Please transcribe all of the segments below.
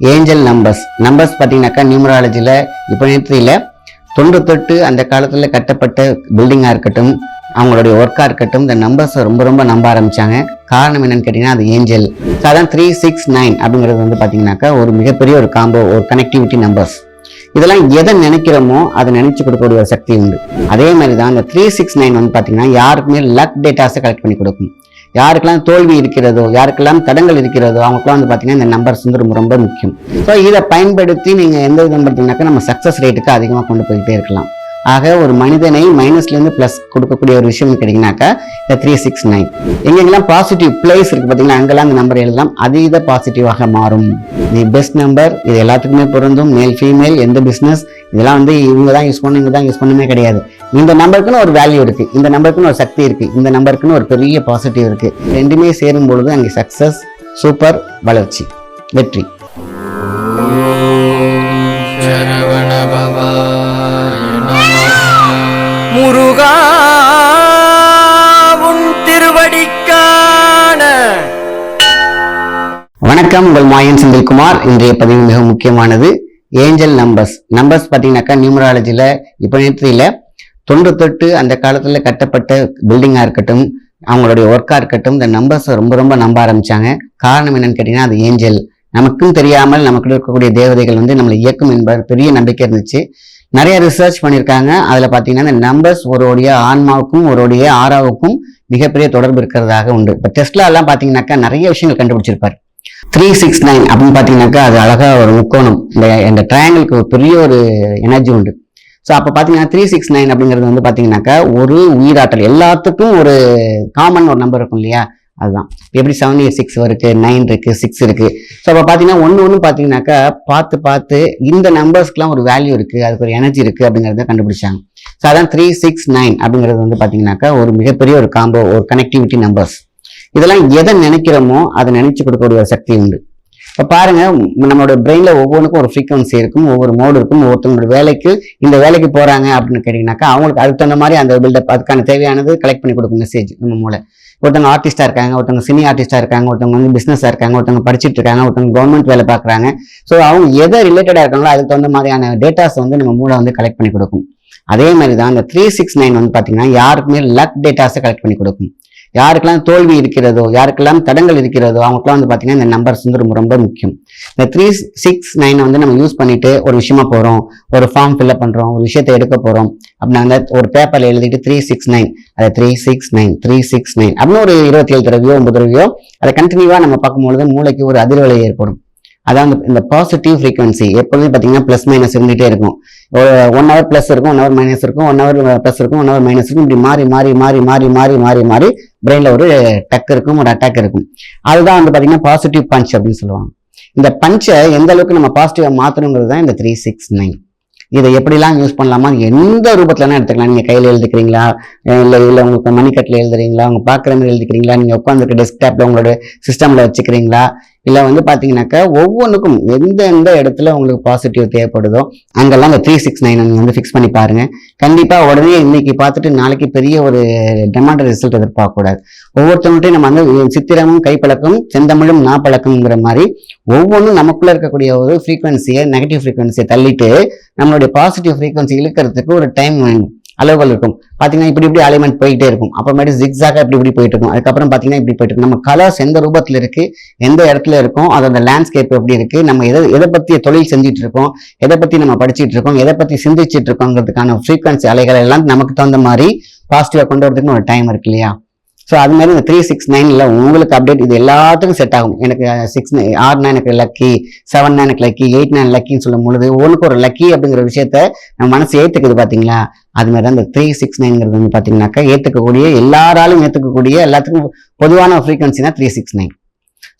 Angel numbers numbers பார்த்தீங்கன்னாக்கா நியூமராலஜியில் இப்போ நேரத்தில் தொன்று தொட்டு அந்த காலத்தில் கட்டப்பட்ட பில்டிங்காக இருக்கட்டும் அவங்களுடைய ஒர்க்காக இருக்கட்டும் இந்த நம்பர்ஸை ரொம்ப ரொம்ப நம்ப ஆரம்பிச்சாங்க. காரணம் என்னன்னு கேட்டிங்கன்னா அது ஏஞ்சல் ஸோ அதான் த்ரீ சிக்ஸ் நைன் அப்படிங்கிறது வந்து பார்த்தீங்கன்னாக்கா ஒரு மிகப்பெரிய ஒரு காம்போ ஒரு கனெக்டிவிட்டி நம்பர்ஸ் இதெல்லாம் எதை நினைக்கிறோமோ அதை நினைச்சு கொடுக்கக்கூடிய ஒரு சக்தி உண்டு. அதே மாதிரி தான் இந்த த்ரீ சிக்ஸ் நைன் வந்து பார்த்தீங்கன்னா யாருக்குமே லக் டேட்டாஸை கலெக்ட் பண்ணி கொடுக்கும். யாருக்கெல்லாம் தோல்வி இருக்கிறதோ யாருக்கெல்லாம் தடங்கள் இருக்கிறதோ அவங்களுக்குலாம் வந்து பார்த்தீங்கன்னா இந்த நம்பர்ஸ் வந்து ரொம்ப ரொம்ப முக்கியம். ஸோ இதை பயன்படுத்தி நீங்கள் எந்த விதம் பார்த்தீங்கன்னாக்கா நம்ம சக்ஸஸ் ரேட்டுக்கு அதிகமாக கொண்டு போயிட்டே இருக்கலாம். ஆக ஒரு மனிதனை மைனஸ்லேருந்து ப்ளஸ் கொடுக்கக்கூடிய ஒரு விஷயம் கேட்டிங்கனாக்கா இந்த த்ரீ சிக்ஸ் நைன் எங்கெங்கெல்லாம் பாசிட்டிவ் பிளேஸ் இருக்குது பார்த்தீங்கன்னா அங்கெல்லாம் அந்த நம்பர் எழுதலாம். அதீத பாசிட்டிவாக மாறும். தி பெஸ்ட் நம்பர் இது எல்லாத்துக்குமே பொருந்தும். மேல் ஃபீமேல் எந்த பிஸ்னஸ் இதெல்லாம் வந்து இவங்க தான் யூஸ் பண்ணணும் இவங்க தான் யூஸ் பண்ணுமே கிடையாது. இந்த நம்பருக்குன்னு ஒரு வேல்யூ இருக்கு இந்த நம்பருக்குன்னு ஒரு சக்தி இருக்கு இந்த நம்பருக்குன்னு ஒரு பெரிய பாசிட்டிவ் இருக்கு. ரெண்டுமே சேரும் பொழுது அங்கே சக்சஸ் சூப்பர் வளர்ச்சி வெற்றி. சரவண பவாய முருகா உன் திருவடிக்கான. வணக்கம் உங்கள் மாயன் செந்தில்குமார். இன்றைய பதிவு மிக முக்கியமானது ஏஞ்சல் நம்பர்ஸ். நம்பர்ஸ் பார்த்தீங்கன்னாக்கா நியூமராலஜியில் இப்போ நேரத்தில் தொன்று தொட்டு அந்த காலத்தில் கட்டப்பட்ட பில்டிங்காக இருக்கட்டும் அவங்களுடைய ஒர்க்காக இருக்கட்டும் இந்த நம்பர்ஸை ரொம்ப ரொம்ப நம்ப ஆரம்பிச்சாங்க. காரணம் என்னன்னு கேட்டிங்கன்னா அது ஏஞ்சல். நமக்கும் தெரியாமல் நமக்கு இருக்கக்கூடிய தேவதைகள் வந்து நம்மளை இயக்கும் என்பது பெரிய நம்பிக்கை இருந்துச்சு. நிறைய ரிசர்ச் பண்ணியிருக்காங்க. அதில் பார்த்தீங்கன்னா இந்த நம்பர்ஸ் ஒருடைய ஆன்மாவுக்கும் ஒருடைய ஆறாவுக்கும் மிகப்பெரிய தொடர்பு இருக்கிறதாக உண்டு. இப்போ டெஸ்ட்லா பார்த்தீங்கன்னாக்கா நிறைய விஷயங்கள் கண்டுபிடிச்சிருப்பார். த்ரீ சிக்ஸ் நைன் அப்படின்னு பார்த்தீங்கன்னாக்கா அது அழகா ஒரு முக்கோணம். இந்த இந்த ட்ரையாங்கிளுக்கு ஒரு பெரிய ஒரு எனர்ஜி உண்டு. ஸோ அப்போ பார்த்தீங்கன்னா த்ரீ சிக்ஸ் நைன் அப்படிங்கிறது வந்து பார்த்தீங்கன்னாக்கா ஒரு உயிராற்றல். எல்லாத்துக்கும் ஒரு காமன் ஒரு நம்பர் இருக்கும் இல்லையா? அதுதான். எப்படி செவன் எயிட் சிக்ஸ் இருக்கு நைன் இருக்கு சிக்ஸ் இருக்கு? ஸோ அப்போ பார்த்தீங்கன்னா ஒன்று ஒன்று பார்த்தீங்கன்னாக்கா பார்த்து பார்த்து இந்த நம்பர்ஸ்க்குலாம் ஒரு வேல்யூ இருக்கு அதுக்கு ஒரு எனர்ஜி இருக்கு அப்படிங்கிறத கண்டுபிடிச்சாங்க. ஸோ அதான் த்ரீ சிக்ஸ் நைன் அப்படிங்கிறது வந்து பார்த்தீங்கன்னாக்கா ஒரு மிகப்பெரிய ஒரு காம்போ ஒரு கனெக்டிவிட்டி நம்பர்ஸ் இதெல்லாம் எதை நினைக்கிறோமோ அதை நினைச்சு கொடுக்கக்கூடிய ஒரு சக்தி உண்டு. இப்போ பாருங்கள் நம்மளோட பிரெயினில் ஒவ்வொன்றுக்கும் ஒரு ஃப்ரீக்வன்சி இருக்கும் ஒவ்வொரு மோடு இருக்கும் ஒவ்வொருத்தவங்களோட வேலைக்கு இந்த வேலைக்கு போகிறாங்க அப்படின்னு கேட்டிங்கனாக்கா அவங்களுக்கு அதுக்கு தகுந்த மாதிரி அந்த பில்டப் அதுக்கான தேவையானது கலெக்ட் பண்ணி கொடுக்கும் மெசேஜ் நம்ம மூளை. ஒருத்தவங்க ஆர்டிஸ்டா இருக்காங்க ஒருத்தவங்க சினி ஆர்டிஸ்டா இருக்காங்க ஒருத்தவங்க வந்து பிஸ்னஸாக இருக்காங்க ஒருத்தவங்க படிச்சுட்டு இருக்காங்க ஒருத்தவங்க கவர்மெண்ட் வேலை பார்க்குறாங்க. ஸோ அவங்க எதை ரிலேட்டடாக இருக்காங்களோ அதுக்கு தகுந்த மாதிரியான டேட்டாஸ் வந்து நம்ம மூளை வந்து கலெக்ட் பண்ணி கொடுக்கும். அதே மாதிரி தான் இந்த த்ரீ சிக்ஸ் நைன் வந்து பார்த்தீங்கன்னா யாருக்குமே லக் டேட்டாஸை கலெக்ட் பண்ணி கொடுக்கும். யாருக்கெல்லாம் தோல்வி இருக்கிறதோ யாருக்கெல்லாம் தடங்கள் இருக்கிறதோ அவங்களுக்குலாம் வந்து பார்த்தீங்கன்னா இந்த நம்பர்ஸ் வந்து ரொம்ப ரொம்ப முக்கியம். இந்த த்ரீ சிக்ஸ் நைனை வந்து நம்ம யூஸ் பண்ணிட்டு ஒரு விஷயமா போகிறோம் ஒரு ஃபார்ம் ஃபில்அப் பண்ணுறோம் ஒரு விஷயத்தை எடுக்க போகிறோம் அப்படின்னா அந்த ஒரு பேப்பரில் எழுதிட்டு த்ரீ சிக்ஸ் நைன் அதை three six nine three six nine அப்படின்னு ஒரு இருபத்தி ஏழு தடவையோ ஒன்பது தடவையோ அதை கண்டினியூவாக நம்ம பார்க்கும்பொழுது மூளைக்கு ஒரு அதிர்வலை ஏற்படும். அதான் இந்த- இந்த பாசிட்டிவ் ஃப்ரீக்வன்சி எப்பொழுதும் பார்த்தீங்கன்னா ப்ளஸ் மைனஸ் இருந்துகிட்டே இருக்கும். ஒரு ஒன் ஹவர் ப்ளஸ் இருக்கும் ஒன் ஹவர் மைனஸ் இருக்கும் ஒன் ஹவர் ப்ளஸ் இருக்கும் ஒன் ஹவர் மைனஸ் இருக்கும் இப்படி மாறி மாறி மாறி மாறி மாறி மாறி மாறி பிரெயினில் ஒரு டக் இருக்கும் ஒரு அட்டாக் இருக்கும். அதுதான் வந்து பார்த்தீங்கன்னா பாசிட்டிவ் பஞ்ச் அப்படின்னு சொல்லுவாங்க. இந்த பஞ்சை எந்த அளவுக்கு நம்ம பாசிட்டிவாக மாற்றணுங்கிறது தான் இந்த த்ரீ சிக்ஸ் நைன் இதை எப்படிலாம் யூஸ் பண்ணலாமா? எந்த ரூபத்துலனா எடுத்துக்கலாம். நீங்கள் கையில் எழுதிக்கிறீங்களா? இல்லை இல்லை உங்களுக்கு மணிக்கட்டில் எழுதுறீங்களா? அவங்க பார்க்குற மாதிரி எழுதிக்கிறீங்களா? நீங்கள் உட்காந்துருக்க டெஸ்க்டாப்பில் உங்களோட சிஸ்டமில் வச்சுக்கிறீங்களா? இல்லை வந்து பார்த்தீங்கன்னாக்கா ஒவ்வொன்றுக்கும் எந்த எந்த இடத்துல உங்களுக்கு பாசிட்டிவ் தேவைப்படுதோ அங்கெல்லாம் அந்த த்ரீ சிக்ஸ் நைன் வந்து ஃபிக்ஸ் பண்ணி பாருங்க. கண்டிப்பாக உடனே இன்னைக்கு பார்த்துட்டு நாளைக்கு பெரிய ஒரு டெமாண்ட் ரிசல்ட் எதிர்பார்க்கக்கூடாது. ஒவ்வொருத்தவங்கள்ட்டையும் நம்ம வந்து சித்திரமும் கைப்பழக்கம் செந்தமிழும் நாப்பழக்கம்ங்கிற மாதிரி ஒவ்வொன்றும் நமக்குள்ளே இருக்கக்கூடிய ஒரு ஃப்ரீக்வன்சியை நெகட்டிவ் ஃப்ரீக்வன்சியை தள்ளிட்டு நம்மளுடைய பாசிட்டிவ் ஃப்ரீக்வன்சி இழுக்கிறதுக்கு ஒரு டைம் வேணும். அளவுகள் இருக்கும். பார்த்தீங்கன்னா இப்படி இப்படி அலைமெண்ட் போயிட்டே இருக்கும். அப்புறமேட்டு ஜிக்ஸாக இப்படி இப்படி போயிட்டு இருக்கும். அதுக்கப்புறம் பார்த்தீங்கன்னா இப்படி போயிட்டு இருக்கும். நம்ம கலர்ஸ் எந்த ரூபத்தில் இருக்கு எந்த இடத்துல இருக்கும் அதோட லேண்ட்ஸ்கேப் எப்படி இருக்கு நம்ம எதை எதை பற்றி தொழில் செஞ்சுட்டு இருக்கோம் எதை பற்றி நம்ம படிச்சிட்டு இருக்கோம் எதை பற்றி சிந்திச்சிட்டு இருக்கோங்கிறதுக்கான ஃப்ரீக்வன்சி அலைகள் எல்லாம் நமக்கு தகுந்த மாதிரி பாசிட்டிவாக கொண்டு வரதுக்குன்னு ஒரு டைம் இருக்கு இல்லையா? ஸோ அது மாதிரி இந்த த்ரீ சிக்ஸ் நைனில் உங்களுக்கு அப்டேட் இது எல்லாத்துக்கும் செட் ஆகும். எனக்கு சிக்ஸ் ஆறுனா எனக்கு லக்கி செவன் எனக்கு லக்கி எயிட் நைன் லக்கின்னு சொல்லும் பொழுது ஒன்றுக்கு ஒரு லக்கி அப்படிங்கிற விஷயத்த நம்ம மனசு ஏற்றுக்குது பார்த்தீங்களா அது மாதிரி தான் இந்த த்ரீ சிக்ஸ் நைன்ங்கிறது வந்து பார்த்தீங்கன்னாக்கா ஏற்றுக்கக்கூடிய எல்லாராலும் ஏற்றுக்கக்கூடிய எல்லாத்துக்கும் பொதுவான ஃப்ரீக்வன்சினா த்ரீ சிக்ஸ் நைன்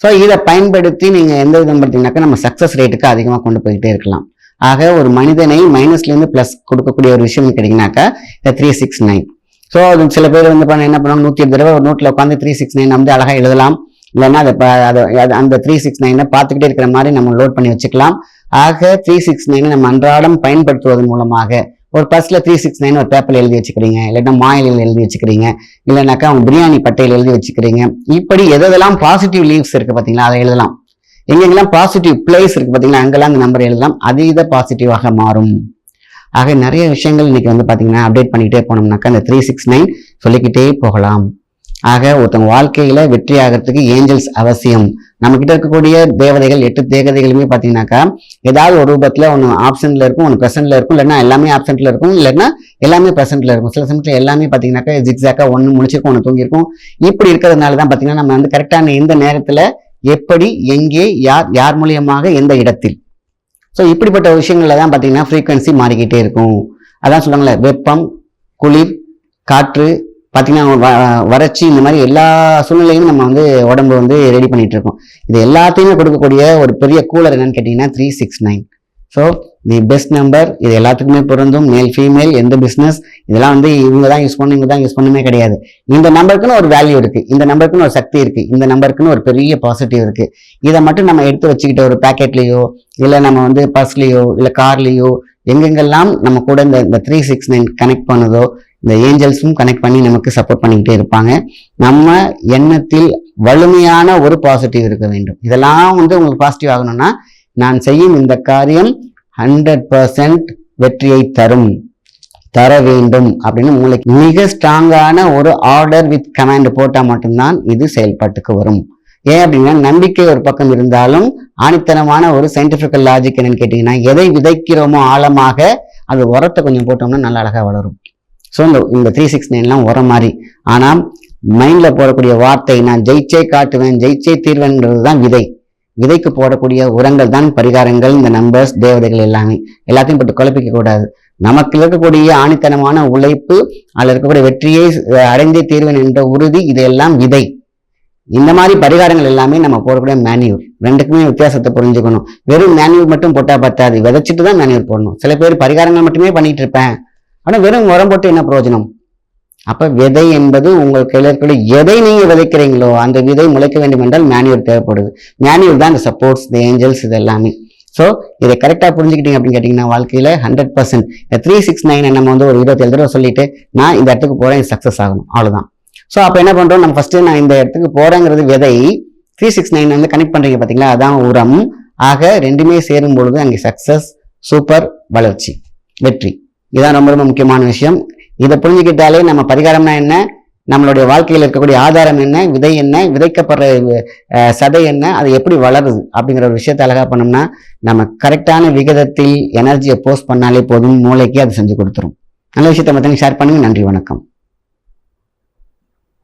ஸோ இதை பயன்படுத்தி நீங்கள் எந்த விதம் பார்த்தீங்கன்னாக்கா நம்ம சக்ஸஸ் ரேட்டுக்கு அதிகமாக கொண்டு போய்கிட்டே இருக்கலாம். ஆக ஒரு மனிதனை மைனஸ்லேருந்து ப்ளஸ் கொடுக்கக்கூடிய ஒரு விஷயம் கிடைக்குனாக்கா இந்த த்ரீ சிக்ஸ் நைன் ஸோ அது சில பேர் வந்து பண்ண என்ன பண்ணுவாங்க? நூற்றி எட்டு தடவை ஒரு நோட்டில் உட்காந்து த்ரீ சிக்ஸ் நைன் வந்து அழகாக எழுதலாம். இல்லைன்னா அதை அதை அந்த த்ரீ சிக்ஸ் நைனை பார்த்துக்கிட்டே இருக்கிற மாதிரி நம்ம லோட் பண்ணி வச்சுக்கலாம். ஆக த்ரீ சிக்ஸ் நைனை நம்ம அன்றாடம் பயன்படுத்துவதன் மூலமாக ஒரு பர்ஸில் த்ரீ சிக்ஸ் நைன் ஒரு பேப்பரில் எழுதி வச்சுக்கிறீங்க. இல்லைன்னா மாயிலில் எழுதி வச்சுக்கிறீங்க. இல்லைனாக்கா அவங்க பிரியாணி பட்டையில் எழுதி வச்சுக்கிறீங்க. இப்படி எதெல்லாம் பாசிட்டிவ் லீவ்ஸ் இருக்கு பார்த்தீங்களா? அதை எழுதலாம். எங்கெங்கெல்லாம் பாசிட்டிவ் பிளேஸ் இருக்கு பார்த்தீங்களா? அங்கெல்லாம் அந்த நம்பர் எழுதலாம். அதீத பாசிட்டிவாக மாறும். ஆக நிறைய விஷயங்கள் இன்னைக்கு வந்து பார்த்தீங்கன்னா அப்டேட் பண்ணிக்கிட்டே போனோம்னாக்கா அந்த த்ரீ சிக்ஸ் நைன் சொல்லிக்கிட்டே போகலாம். ஆக ஒருத்தவங்க வாழ்க்கையில வெற்றி ஆகிறதுக்கு ஏஞ்சல்ஸ் அவசியம். நம்ம கிட்ட இருக்கக்கூடிய தேவதைகள் எட்டு தேவதைகளுமே பார்த்தீங்கன்னாக்கா ஏதாவது ஒரு ரூபத்துல ஒன்று ஆப்ஷன்ல இருக்கும் ஒன்று ப்ரெசென்ட்ல இருக்கும் இல்லைன்னா எல்லாமே ஆப்சென்ட்ல இருக்கும் இல்லைன்னா எல்லாமே ப்ரெசென்ட்ல இருக்கும். சில சமயத்தில் எல்லாமே பார்த்தீங்கன்னாக்கா ஜிக்ஸாக்காக ஒன்று முடிச்சிருக்கும் ஒன்று தூங்கியிருக்கும் இப்படி இருக்கிறதுனால தான் பார்த்தீங்கன்னா நம்ம வந்து கரெக்டான எந்த நேரத்துல எப்படி எங்கே யார் யார் மூலியமாக எந்த இடத்தில். ஸோ இப்படிப்பட்ட விஷயங்களில் தான் பார்த்தீங்கன்னா ஃப்ரீக்வன்சி மாறிக்கிட்டே இருக்கும். அதான் சொல்லுவாங்கல்ல வெப்பம் குளிர் காற்று பார்த்தீங்கன்னா வ- வறட்சி இந்த மாதிரி எல்லா சூழ்நிலையும் நம்ம வந்து உடம்பு வந்து ரெடி பண்ணிகிட்டு இருக்கோம். இது எல்லாத்தையுமே கொடுக்கக்கூடிய ஒரு பெரிய கூலர் என்னன்னு கேட்டிங்கன்னா three six nine so the best number இது எல்லாத்துக்குமே பொருந்தும். மேல் ஃபீமேல் எந்த பிஸ்னஸ் இதெல்லாம் வந்து இவங்க தான் யூஸ் பண்ணணும் இவங்க தான் யூஸ் பண்ணுமே கிடையாது. இந்த நம்பருக்குன்னு ஒரு வேல்யூ இருக்குது இந்த நம்பருக்குன்னு ஒரு சக்தி இருக்குது இந்த நம்பருக்குன்னு ஒரு பெரிய பாசிட்டிவ் இருக்குது இதை மட்டும் நம்ம எடுத்து வச்சுக்கிட்ட ஒரு பேக்கெட்லேயோ இல்லை நம்ம வந்து பர்ஸ்லேயோ இல்லை கார்லேயோ எங்கெங்கெல்லாம் நம்ம கூட இந்த இந்த த்ரீ சிக்ஸ் நைன் கனெக்ட் பண்ணுதோ இந்த ஏஞ்சல்ஸும் கனெக்ட் பண்ணி நமக்கு சப்போர்ட் பண்ணிக்கிட்டே இருப்பாங்க. நம்ம எண்ணத்தில் வலிமையான ஒரு பாசிட்டிவ் இருக்க வேண்டும். இதெல்லாம் வந்து உங்களுக்கு பாசிட்டிவ் ஆகணும்னா நான் செய்யும் இந்த காரியம் ஹண்ட்ரட் பர்சன்ட் வெற்றியை தரும் தர வேண்டும் அப்படின்னு உங்களுக்கு மிக ஸ்ட்ராங்கான ஒரு ஆர்டர் வித் கமாண்ட் போட்டால் மட்டும்தான் இது செயல்பாட்டுக்கு வரும். ஏன் அப்படின்னா நம்பிக்கை ஒரு பக்கம் இருந்தாலும் ஆணித்தனமான ஒரு சயின்டிஃபிக்கல் லாஜிக் என்னன்னு கேட்டிங்கன்னா எதை விதைக்கிறோமோ ஆழமாக அது உரத்தை கொஞ்சம் போட்டோம்னா நல்லா அழகாக வளரும். ஸோ இந்த இந்த த்ரீ சிக்ஸ் நைன்லாம் உரம் மாதிரி. ஆனால் மைண்டில் போடக்கூடிய வார்த்தை நான் ஜெயிச்சே காட்டுவேன் ஜெயிச்சே தீர்வேன்றது தான் விதை. விதைக்கு போடக்கூடிய உரங்கள் தான் பரிகாரங்கள் இந்த நம்பர்ஸ் தேவதைகள் எல்லாமே. எல்லாத்தையும் பட்டு குழப்பிக்க கூடாது. நமக்கு இருக்கக்கூடிய ஆணித்தனமான உழைப்பு அதில் இருக்கக்கூடிய வெற்றியை அடைந்தே தீர்வேன் என்ற உறுதி இதெல்லாம் விதை. இந்த மாதிரி பரிகாரங்கள் எல்லாமே நம்ம போடக்கூடிய மேன்யூர் ரெண்டுக்குமே வித்தியாசத்தை புரிஞ்சுக்கணும். வெறும் மேன்யூர் மட்டும் போட்டா பத்தாது. விதைச்சிட்டு தான் மேன்யூர் போடணும். சில பேர் பரிகாரங்கள் மட்டுமே பண்ணிட்டு இருப்பேன். ஆனா வெறும் உரம் போட்டு என்ன பிரயோஜனம்? அப்போ விதை என்பது உங்கள் கையில் இருக்கக்கூடிய எதை நீங்கள் விதைக்கிறீங்களோ அந்த விதை முளைக்க வேண்டும் என்றால் மேன்யூர் தேவைப்படுது. மேன்யூர் தான் இந்த சப்போர்ட்ஸ் இந்த ஏஞ்சல்ஸ் இது எல்லாமே. ஸோ இதை கரெக்டாக புரிஞ்சுக்கிட்டீங்க அப்படின்னு கேட்டிங்கன்னா வாழ்க்கையில் ஹண்ட்ரட் பர்சன்ட் இந்த த்ரீ சிக்ஸ் நைன் நம்ம வந்து ஒரு இருபத்தேழு தடவை சொல்லிட்டு நான் இந்த இடத்துக்கு போகிறேன் சக்ஸஸ் ஆகணும். அவ்வளோதான் ஸோ அப்போ என்ன பண்ணுறோம் நம்ம ஃபஸ்ட்டு நான் இந்த இடத்துக்கு போகிறேங்கிறது விதை த்ரீ சிக்ஸ் நைன் வந்து கனெக்ட் பண்ணுறீங்க பார்த்தீங்களா அதான் உரம். ஆக ரெண்டுமே சேரும் பொழுது அங்கே சக்ஸஸ் சூப்பர் வளர்ச்சி வெற்றி. இதான் ரொம்ப ரொம்ப முக்கியமான விஷயம். இதை புரிஞ்சுக்கிட்டாலே நம்ம பரிகாரம்னா என்ன? நம்மளுடைய வாழ்க்கையில் இருக்கக்கூடிய ஆதாரம் என்ன? விதை என்ன? விதைக்கப்படுற சதை என்ன? அது எப்படி வளருது? அப்படிங்கிற ஒரு விஷயத்தை அழகாக பண்ணோம்னா நம்ம கரெக்டான விகிதத்தில் எனர்ஜியை போஸ்ட் பண்ணாலே போதும் மூளைக்கு அது செஞ்சு கொடுத்துரும். நல்ல விஷயத்தை மற்றவங்க ஷேர் பண்ணுங்க. நன்றி வணக்கம்.